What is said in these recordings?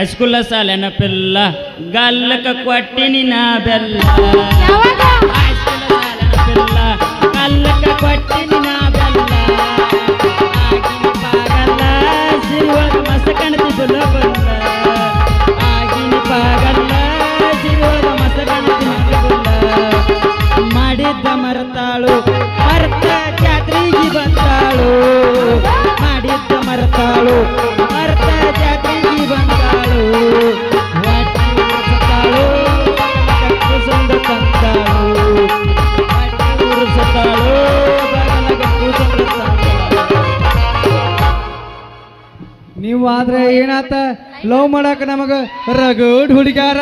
High school ಸಾಲೆನ ಪಿಲ್ಲ ಗಲ್ಲಕ ಕೊಟ್ಟಿನಿ ನಾ ಬೆಲ್ಲ. ಹೈಸ್ಕೂಲ್ ಗಲ್ಲಕ ಕೊಟ್ಟಿನಿ ನಾ ಬೆಲ್ಲ. ಆಗಿನ ಪಾಗಲ್ಲ ಬುಲ್ಲ ಬುಲ್ಲ ಆಗಿನ ಪಾಗಲ್ಲ ಸಿರಿಯೊಳಗ ಮಸ್ತ ಕಾಣ್ತಿ ಬುಲ್ಲ ಬುಲ್ಲ ಮಾಡಿದ್ದ ಮರತಾಳು ಮರ್ತ ಆದ್ರೆ ಲವ್ ಮಾಡಕ್ ನಮಗ ರಗಡ್ ಹುಡುಗಾರ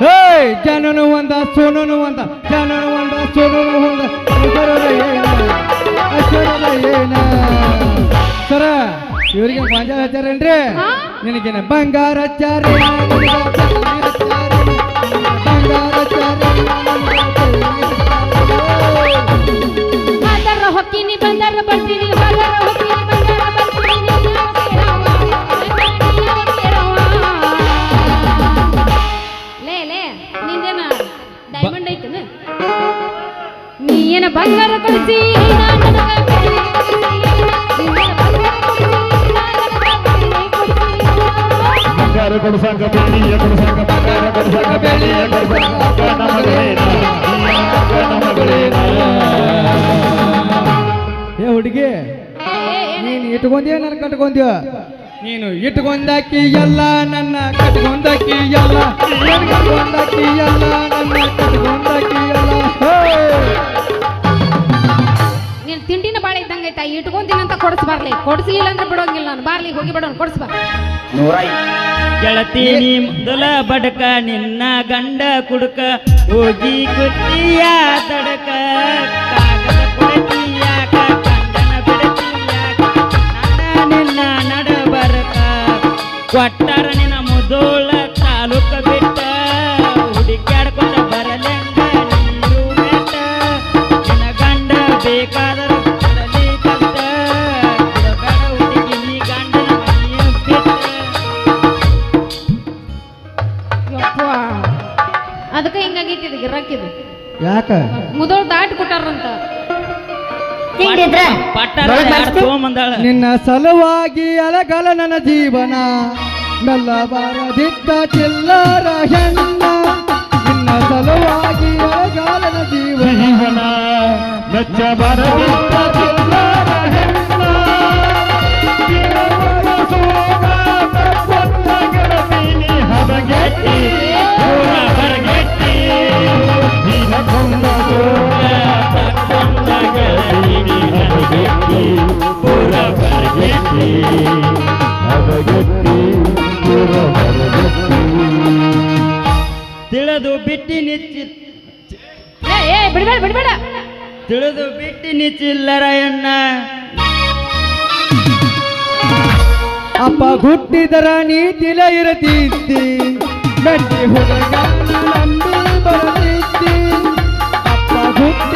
ಹೇ ಜನನು ಒಂದ ಸೋನನು ಒಂದ ಜನನು ಒಂದ ಸೋನನು ಒಂದ. ಏನ? ಸರ ಇವರಿಗೆ ಗಾಂಜ ಹಚ್ಚಾರೇನ್ರಿ? ನಿನಗೇನ ಬಂಗಾರ ಚಾರಿ ಬಂಗಾರ ಚಾರಿ ಹೊಕ್ಕಿನಿ ಬಂದರ ಕೊಡ್ಸಂಗ ಏ ಹುಡುಗಿ, ನೀನು ಇಟ್ಕೊಂಡ್ಯ ನನ್ನ ಕಟ್ಕೊಂತೀಯ ನೀನು ಇಟ್ಕೊಂಡಾಕಿ ಎಲ್ಲ ನನ್ನ ಕಟ್ಕೊಂಡಾಕಿ ಎಲ್ಲ ಕಟ್ಕೊಂಡಾಕಿ ಎಲ್ಲ ನನ್ನ ಕಟ್ಕೊಂಡಾಕಿ ಐತಾ ಇಟ್ಕೊಂತೀನಿ ಅಂತ ಕೊಡಿಸ್ಬಾರ್ಲಿ ಕೊಡಿಸ್ಲಿಲ್ಲ ಅಂದ್ರೆ ಬಿಡೋಂಗಿಲ್ಲ ನಾನು. ಬಾರ್ಲಿ ಹೋಗಿ ಬಿಡೋಣ ಕೊಡಿಸ್ಬಾರ ಗೆಳತಿ ನೀ ಮೊದಲ ಬಡಕ ನಿನ್ನ ಗಂಡ ಕುಡುಕ ಹೋಗಿ ಕುತ್ತಿಯ ತಡಕ. ಕೊಟ್ಟಾರ ನಿನ್ನ ಮುದೋಳ ಅದಕ್ಕೆ ಹಿಂಗಾಗೈತಿ ಇದು ಗಿರಾಕಿದು. ಯಾಕ? ಮುದೋಳ್ ದಾಟಿ ಕೊಟ್ಟಾರಂತ ನಿನ್ನ ಸಲುವಾಗಿ ಅಲಗಲ ನನ್ನ ಜೀವನ. ಮೆಲ್ಲ ಬಾರದಿದ್ದ ಚಿಲ್ಲರ ಹೆಣ್ಣ. ನಿನ್ನ ಸಲುವಾಗಿ ಅಲಗಾಲನ ಜೀವನ. ಜೀವನ ಮೆಚ್ಚ ಬರದಿದ್ದ ಚಿಲ್ಲರ ಹೆಣ್ಣ. ತಿಳಿದು ಬಿಟ್ಟಿ ನಿಚ್ಚಿ ಏ ಏ ಬಿಡ್ಬೇಡ ಬಿಡ್ಬೇಡ ತಿಳಿದು ಬಿಟ್ಟಿ ನಿಚ್ಚಿಲ್ಲರ ಎಣ್ಣ ಅಪ್ಪ ಹುಟ್ಟಿದರ ನೀತಿಲ ಇರತಿದ್ದಿ ಮೆಟ್ಟಿ ಹುಡುಗ ಬರತಿದ್ದಿ ಅಪ್ಪ ಹುಟ್ಟಿದರ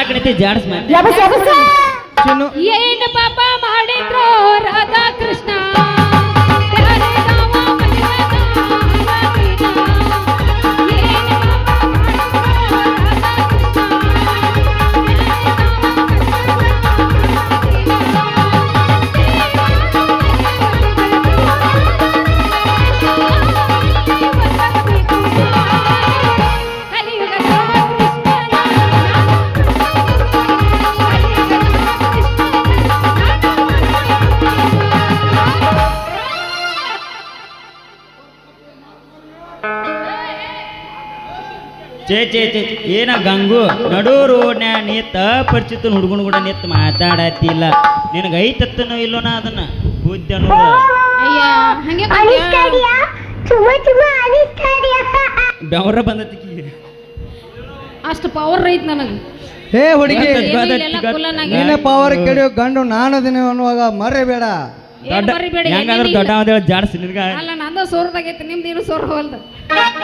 ಜಾಡ್ಸಾಕ್ ನಿಂತಿ ಜಾಡ್ಸ್ ಏನು ಪಾಪ ಮಾಡಿದ್ರು ರಾಧಾ ಕೃಷ್ಣ ಚೇ ಚೇ ಚೇ ಏನ ಗಂಗು ನಡು ರೋಡ್ನ್ಯಾ ನಿತ್ತ ಪರಿಚಿತ ಹುಡುಗನ ಕೂಡ ನಿತ್ ಮಾತಾಡತ್ತಿಲ್ಲ. ನಿನಗೆ ಐತತ್ತನೋ ಇಲ್ಲೋನ ಅದನ್ನ? ಬುದ್ಧಿ ಅನ್ನೋದು ಅಯ್ಯ ಹಂಗೆ ಬಂದ್ಯಾ? ಬೆವರ ಬಂದತಿಕಿ ಅಷ್ಟು ಪವರ್ ಐತ್ ನನಗೆ. ಹೇ ಹುಡುಗಿ ಪವರ್ ಕೇಳಿಯೋ ಗಂಡು ನಾನು ದಿನ ಅನ್ನುವಾಗ ಮರ್ರೆ ಏನ್ ಬರಿಬೇಡಿ, ಹೆಂಗಾದ್ರೂ ದೊಡ್ಡ ಅಂತೇಳಿ ಜಾಡ್ಸಿ ನಿನಗ. ಅಲ್ಲ ನಂದು ಸೋರ್ದಾಗೈತೆ ನಿಮ್ದು ಏನು ಸೋರ್ ಹೋಲ್ದು.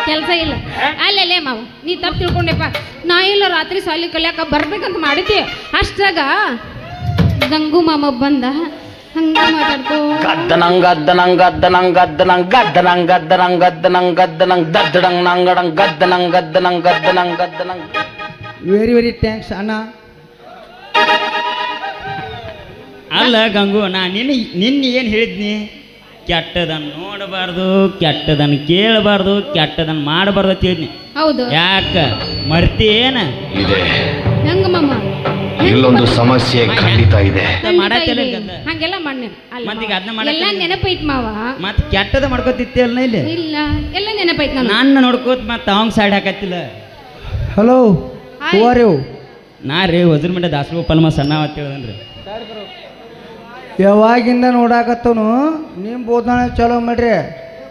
ಕೆಲಸ ಇಲ್ಲ. ಅಲ್ಲೇ ಮಾವ ನೀ ತಪ್ಪು ತಿಳ್ಕೊಂಡೆಪ್ಪ. ನಾ ಇಲ್ಲ ರಾತ್ರಿ ಸಾಲಿ ಕಲಿಯಾಕ ಬರ್ಬೇಕಂತ ಮಾಡಿದ್ದೆ. ಅಷ್ಟಾಗ ಗಂಗು ಮಾಮ ಬಂದ. ಹಂಗ ಮಾತಾಡ್ಕೋ. ಗದ್ದನಂಗ್ ಗದ್ದನಂಗ್ ಗದ್ದನಂಗ್ ಗದ್ದನಂಗ್ ಗದ್ದನಂಗ್ ಗದ್ದನಂಗ್ ಗದ್ದನಂಗ್ ಗದ್ದನಂಗ್ ದದ್ದಡಂಗ್ ನಂಗಡಂಗ್ ಗದ್ದನಂಗ್ ಗದ್ದನಂಗ್ ಗದ್ದನಂಗ್ ಗದ್ದನಂಗ್. ವೆರಿ ವೆರಿ ಥ್ಯಾಂಕ್ಸ್ ಅಣ್ಣ. ಅಲ್ಲ ಗಂಗು ನಾ ನಿನ್ನ ನಿನ್ನ ಏನು ಹೇಳಿದ್ನಿ? ಕೆಟ್ಟದನ್ನು ನೋಡಬಾರ್ದು ಕೆಟ್ಟದನ್ನು ಕೇಳಬಾರ್ದು ಕೆಟ್ಟದನ್ನು ಮಾಡಬಾರ್ದು ಅಂತ ಹೇಳಿದ್ನಿ. ಹೌದು. ಯಾಕ? ಮರ್ತಿ ಏನ? ಇದೆ. ಹೆಂಗ ಮಾಮ? ಇಲ್ಲೊಂದು ಸಮಸ್ಯೆ ಖಂಡಿತ ಇದೆ. ಮಾಡತ್ತಿಲ್ಲ. ಹಂಗೆಲ್ಲ ಮಣ್ಣೆ ಅಲ್ಲ ಮತ್ತೀಗ ಮಾವ. ಅದ್ನ ಮಾಡತ್ತಿಲ್ಲ. ಎಲ್ಲ ನೆನಪೈತ್ ಮಾವ. ಮತ್ತೆ ಕೆಟ್ಟದ ಮಾಡ್ಕೋತಿತ್ತೆ ಅಲ್ಲ ಇಲ್ಲಿ? ಇಲ್ಲ ಎಲ್ಲ ನೆನಪೈತ್ ನಾನು ನಾನು ನೋಡ್ಕೋತ ಮತ್ತೆ ಅವಂಗ ಸೈಡ್ ಹಾಕತ್ತಿಲ್ಲ. ಹಲೋ. ಹೂ ಆರ್ ಯು ನಾ ರೀ ವಜ್ರ ಮಂಡ್ಯ ದಾಸಗೋಪಾಲಮ್ಮ ಸಣ್ಣ ಅಂತ ಹೇಳಿದ್ರಿ ಯಾವಾಗಿಂದ ನೋಡಾಕತ್ತನು ನಿಮ್ಮ ಬೋಧನೆ ಚಲೋ ಮಾಡ್ರಿ.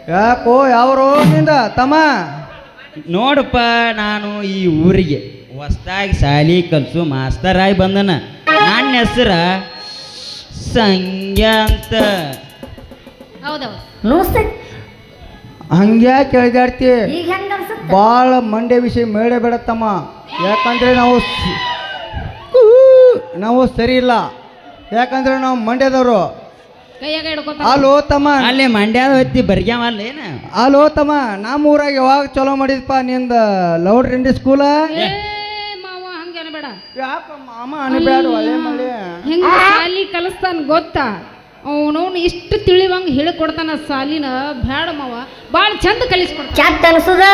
ಯಾಕೋ ಯಾವ್ರೋ ನಿಂದ ತಮ್ಮ. ನೋಡಪ್ಪ ನಾನು ಈ ಊರಿಗೆ ಹೊಸ್ದಾಗಿ ಶಾಲಿ ಕಲ್ಸು ಮಾಸ್ತರ್ ಆಗಿ ಬಂದನ. ನನ್ನ ಹೆಸರ ಸಂಗ್ಯಾ ಅಂತ. ಹಂಗ್ಯಾಕೆ ಕೇಳಿದಾಡ್ತಿ? ಭಾಳ ಮಂಡ್ಯ ವಿಷಯ ಮೇಳೆ ಬೇಡತ್ತಮ್ಮ ಯಾಕಂದ್ರೆ ನಾವು ಸ್- ನಾವು ಸರಿ ಇಲ್ಲ. ಯಾಕಂದ್ರೆ ನಾವು ಮಂಡ್ಯದವರು. ಕೈಯಾಗ ಹಿಡ್ಕೊತ ಅಲೋ ತಮ್ಮ. ಅಲ್ಲೇ ಮಂಡ್ಯದ ಹೊತ್ತಿ ಬರ್ಗ್ಯಾವ ಅಲ್ಲ ಏನ? ಅಲೋ ತಮ್ಮ ನಮ್ಮ ಊರಾಗ ಯಾವಾಗ ಚಲೋ ಮಾಡಿದಪ್ಪ ನಿಂದ ಲೌಡ್ ರೆಂಡಿ ಸ್ಕೂಲ? ಏ ಮಾವ ಹಂಗೆ ಅನ್ಬೇಡ. ಯಾಕ ಮಾಮ ಅನ್ಬ್ಯಾಡ ಒಳ್ಳೆ ಮಳೆ? ಹೆಂಗ ಸಾಲಿ ಕಲಿಸ್ತಾನ ಗೊತ್ತಾ? ಅವನವ್ನು ಇಷ್ಟು ತಿಳಿವಂಗ ಹೇಳಿಕೊಡ್ತಾನ ಸಾಲಿನ. ಬ್ಯಾಡ ಮಾವ ಭಾಳ ಚಂದ ಕಲಿಸ್ಕೊಡ್ತಾನ. ಅನ್ಸುದ?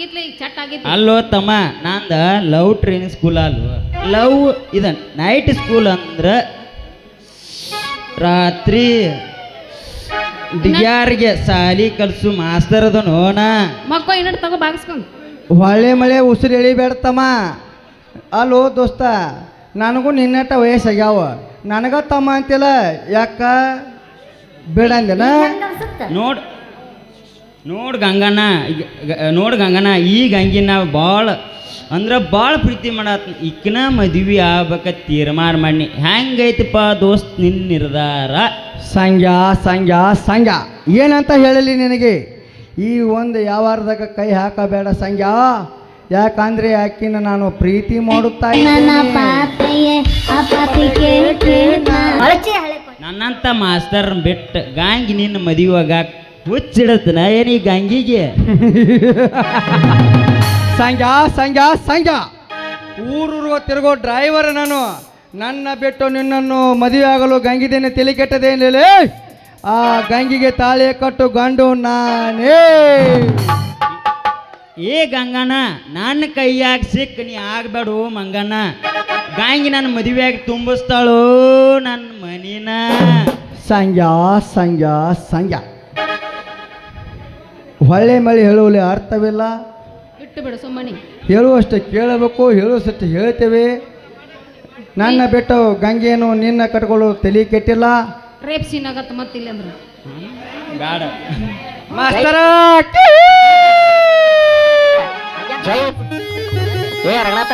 ಆಗಿತ್ಲ ಈಗ ಚಟ್ ಆಗಿತ್ತು ಅಲ್ಲೋ ತಮ್ಮ ನಂದ ಲವ್ ಟ್ರೈನಿಂಗ್ ಸ್ಕೂಲ್ ಅಲ್ವ? ಲವ್ ಇದ ನೈಟ್ ಸ್ಕೂಲ್ ಅಂದ್ರ ರಾತ್ರಿ ಡಿಗ್ಯಾರಿಗೆ ಸಾಲಿ ಕಲ್ಸು ಮಾಸ್ತರ್ ಅದ ನೋನ ಮಕ್ಕಳು ಇನ್ನಡ್ ತಗೋ ಬಾಗಿಸ್ಕೊಂಡು. ಹೊಳೆ ಮಳೆ ಉಸಿರು ಎಳಿಬೇಡ ತಮ್ಮ. ಅಲ್ಲೋ ದೋಸ್ತ ನನಗೂ ನಿನ್ನಟ ವಯಸ್ಸಾಗ್ಯಾವ. ನನಗ ತಮ್ಮ ಅಂತಿಲ್ಲ ಯಾಕ? ಬೇಡ ಅಂದೆನ? ನೋಡ್ ನೋಡು ಗಂಗನ ನೋಡು ಗಂಗನ ಈ ಗಂಗಿನ ಭಾಳ ಅಂದ್ರೆ ಭಾಳ ಪ್ರೀತಿ ಮಾಡತ್ ಇಕ್ಕಿನ ಮದುವೆ ಆಗ್ಬೇಕ ತೀರ್ಮಾನ ಮಾಡಿ. ಹೆಂಗೈತಪ್ಪ ದೋಸ್ತ್ ನಿನ್ನ ನಿರ್ಧಾರ? ಸಂಘ ಸಂಘ ಸಂಘ ಏನಂತ ಹೇಳಲಿ ನಿನಗೆ? ಈ ಒಂದು ವ್ಯವಹಾರದಾಗ ಕೈ ಹಾಕಬೇಡ ಸಂಘ ಯಾಕಂದ್ರೆ ಆಕಿನ ನಾನು ಪ್ರೀತಿ ಮಾಡುತ್ತಾ ನನ್ನಂತ ಮಾಸ್ತರ್ ಬಿಟ್ಟು ಗಾಂಗಿ ನಿನ್ನ ಮದುವೆ ಆಗಾಕ ಮದುವೆಗ ಹುಚ್ಚಿಡತನ ಏನ್ ಗಂಗಿಗೆ? ಸಂಘ ಸಂಘ ಸಂಘ ಊರೂರು ತಿರುಗೋ ಡ್ರೈವರ್ ನಾನು. ನನ್ನ ಬಿಟ್ಟು ನಿನ್ನನ್ನು ಮದುವೆ ಆಗಲು ಗಂಗಿದೇನೆ ತಲೆ ಕೆಟ್ಟದೇನಿಲ್ಲ ಆ ಗಂಗಿಗೆ ತಾಳಿ ಕಟ್ಟು ಗಂಡು ನಾನೇ. ಏ ಗಂಗಣ್ಣ ನನ್ನ ಕೈಯಾಗ ಸಿಕ್ಕ ನೀ ಆಗ್ಬೇಡು ಮಂಗಣ್ಣ. ಗಾಂಗಿ ನನ್ನ ಮದುವೆಯಾಗಿ ತುಂಬಿಸ್ತಾಳು ನನ್ನ ಮನಿನ. ಸಂಜಾ ಸಂಜಾ ಸಂಗ್ಯಾ. ಹೊಳ್ಳೆ ಮಳೆ ಹೇಳುವಲ್ಲಿ ಅರ್ಥವಿಲ್ಲ. ಇಟ್ಟು ಬಿಡು ಸುಮ್ಮನೆ. ಹೇಳುವಷ್ಟು ಕೇಳಬೇಕು ಹೇಳುವಷ್ಟು ಹೇಳ್ತೇವೆ. ನನ್ನ ಬಿಟ್ಟು ಗಂಗೆಯನ್ನು ನಿನ್ನ ಕಟ್ಕೊಳ್ಳೋ ತಲೆ ಕೆಟ್ಟಿಲ್ಲ. ರೇಪ್ ಸೀನ್ ಆಗತ್ತ ಮತ್ತಿಲ್ಲ ಅಂದ್ರೆ. ಬೇಡ. ಮಾಸ್ತರ ಜೈ ಏ ರಂಗನಾಥ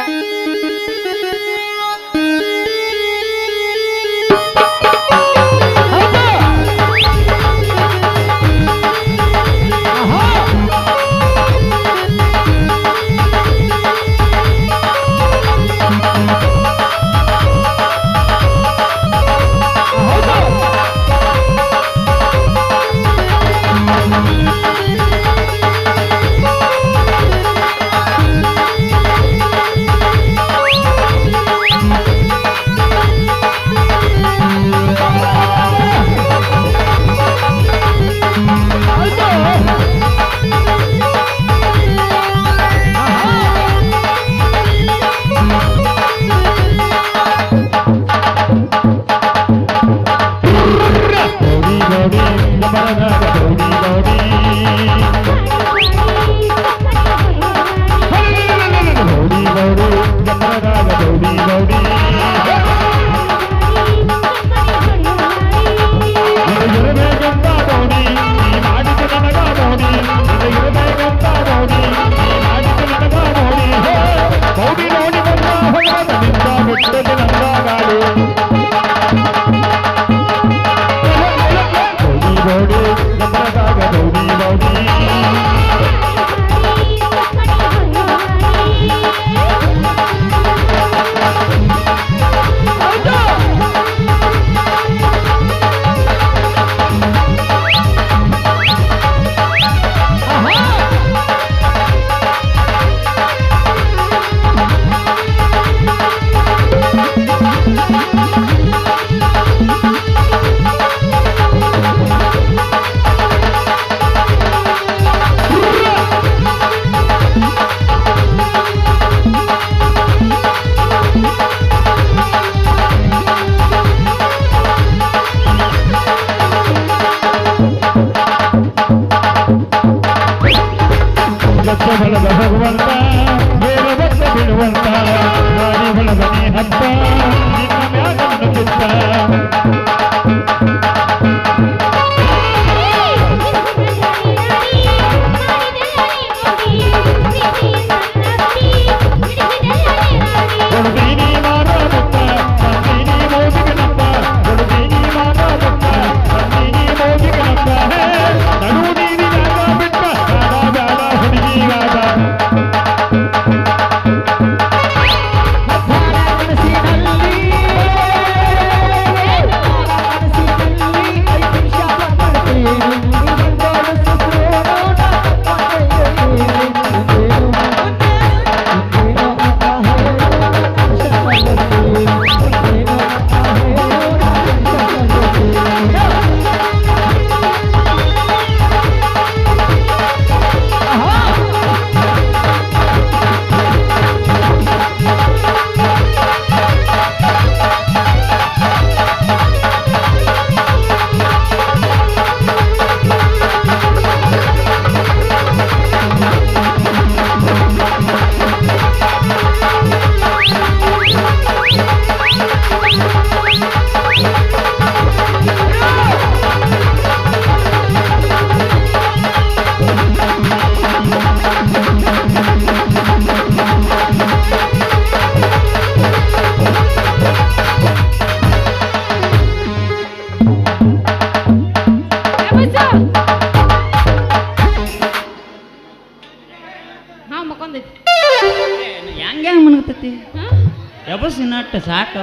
ನಟ್ಟ ಸಾಕು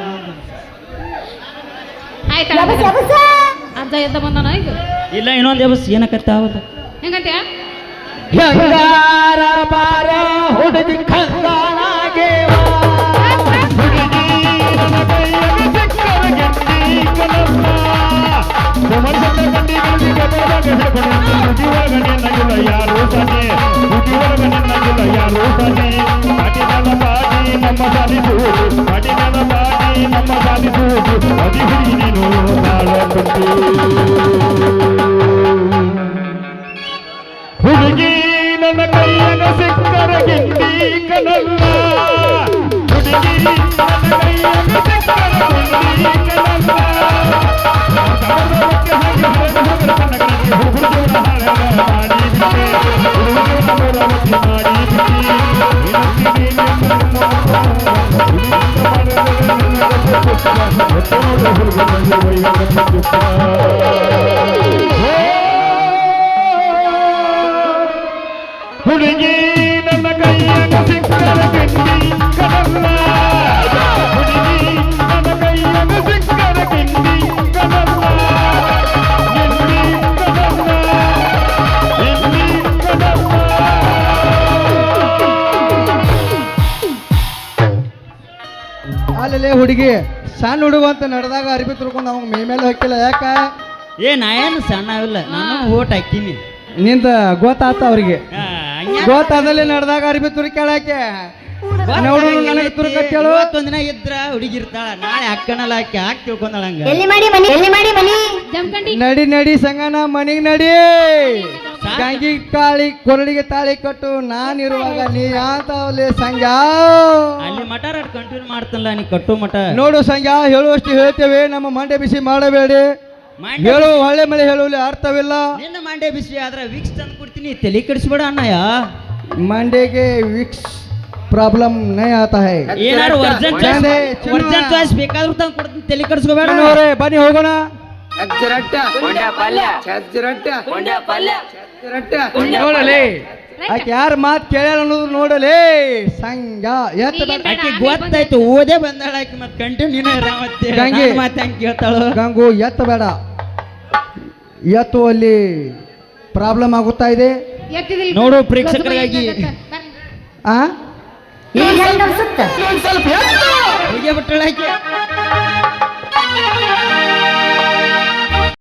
ಆಯ್ತಾ? ಎದ್ದ ಬಂದಾನ ಈಗ? ಇಲ್ಲ ಇನ್ನೊಂದು ಯಬಸ್ ಏನಕತ್ತ ಹೆಂಗಾರ ಬಾರ ಹುಡುಗಿ ಖಂದಾನಾಗೇವ ಯಾರು ಸನೆ ಯಾರು ಸನೆ ಅಟಿನದ ಬಾಡಿ ನಮ್ಮ ಸಾಧಿಸುವುದು ಅಟಿನದ ಬಾಡಿ ನಮ್ಮ ಸಾಧಿಸುವುದು ಅದಿ ಹುಡುಗಿ ನೀನು ನಾಳ ಹುಡುಗಿ ನನ್ನ ಕೈಯನ ಸಿಕ್ಕರ ಗಿಂಡಿ ಕನಲ್ಲ ಹುಡುಗಿ ಸಣ್ಣ ಹುಡುಗ ಅಂತ ನಡೆದಾಗ ಅರಿಬಿ ತುರ್ಕೊಂಡು ಅವ್ನ ಮೇ ಮೇಲೆ ಹಾಕಿಲ್ಲ. ಯಾಕ? ಏ ನಾ ಏನು ಸಣ್ಣ ಇಲ್ಲ ನಾನು ಓಟ್ ಹಾಕಿನಿ ನಿಂದ ಗೊತ್ತಾತ ಅವ್ರಿಗೆ. ಗೊತ್ತಾದಲ್ಲಿ ನಡೆದಾಗ ಅರಿಬಿ ತುರ್ಕ್ಯಾಳಾಕೆ ನೋಡು ನನಗೆ ಕೇಳೋ ಇವತ್ತೊಂದ್ ದಿನ ಇದ್ರ ಹುಡುಗಿ ಇರ್ತಾಳ. ನಾಳೆ ಅಕ್ಕನಲ್ಲ ಆಕೆ ಹಾಕಿ ತಿಳ್ಕೊಂಡಳ ಹಂಗ ಎಲ್ಲಿ ಮಾಡಿ ಮನಿ? ಎಲ್ಲಿ ಮಾಡಿ ಮನಿ? ನಡಿ ನಡಿ ಸಂಗನ ಮನಿಗೆ ನಡಿ. ಗಂಗಿ ತಾಳಿ ಕೊರಳಿಗೆ ತಾಳಿ ಕಟ್ಟು ನಾನಿರುವಾಗ ನೀ ಯಾತವಲೆ ಸಂಜ ಅಲ್ಲಿ ಮಠ ಕಂಟಿನ್ಯೂ ಮಾಡ್ತಲ್ಲ ನೀ ಕಟ್ಟು ಮಠ. ನೋಡು ಸಂಜ ಹೇಳುವಷ್ಟು ಹೇಳ್ತೇವೆ ನಮ್ಮ ಮಂಡೆ ಬಿಸಿ ಮಾಡಬೇಡಿ. ಹೇಳು ಹೊಳ್ಳೆ ಮಳೆ ಹೇಳುವಲ್ಲಿ ಅರ್ಥವಿಲ್ಲ. ನಿನ್ನ ಮಂಡೆ ಬಿಸಿ ಆದ್ರೆ ವಿಕ್ಸ್ ತಂದು ಕೊಡ್ತೀನಿ ತಲೆ ಕೆಡಿಸ್ಬೇಡ ಅಣ್ಣಯ್ಯ. ಮಂಡೆಗೆ ವಿಕ್ಸ್ ಪ್ರಾಬ್ಲಮ್ ನೈ ಆತ ಹೈ. ವರ್ಜನ್ ಚಿನ್ನ. ಚಾಯ್ಸ್ ಬೇಕಾದ್ರೂ ತಂದು ಕೊಡ್ತೀನಿ ತಲೆ ಕೆಡಿಸ್ಕೋಬೇಡ. ಅವರೇ ಬನ್ನಿ ಹೋಗೋಣ. ನೋಡಲಿ. ಆಕೆ ಯಾರ ಮಾತು ಕೇಳ್ಯಾಳ ಅನ್ನೋದು ನೋಡಲಿ. ಸಂಘ ಎತ್ತ ಆಕಿ ಗೊತ್ತಾಯ್ತು ಓದೇ ಬಂದಾಳ ಆಕೆ ಮತ್ತೆ ಕಂಟಿನ್ಯೂ ಮತ್ತೆ ಗಂಗೆ. ಮತ್ತೆ ಹಂಗೆ ಕೇಳ್ತಾಳು? ಗಂಗು ಎತ್ತ ಬೇಡ. ಎತ್ತು ಅಲ್ಲಿ ಪ್ರಾಬ್ಲಮ್ ಆಗುತ್ತಾ ಇದೆ? ನೋಡು ಪ್ರೇಕ್ಷಕರಿಗಾಗಿ. ಆ? ಸ್ವಲ್ಪ ಬಿಟ್ಟಳ ಆಕಿ.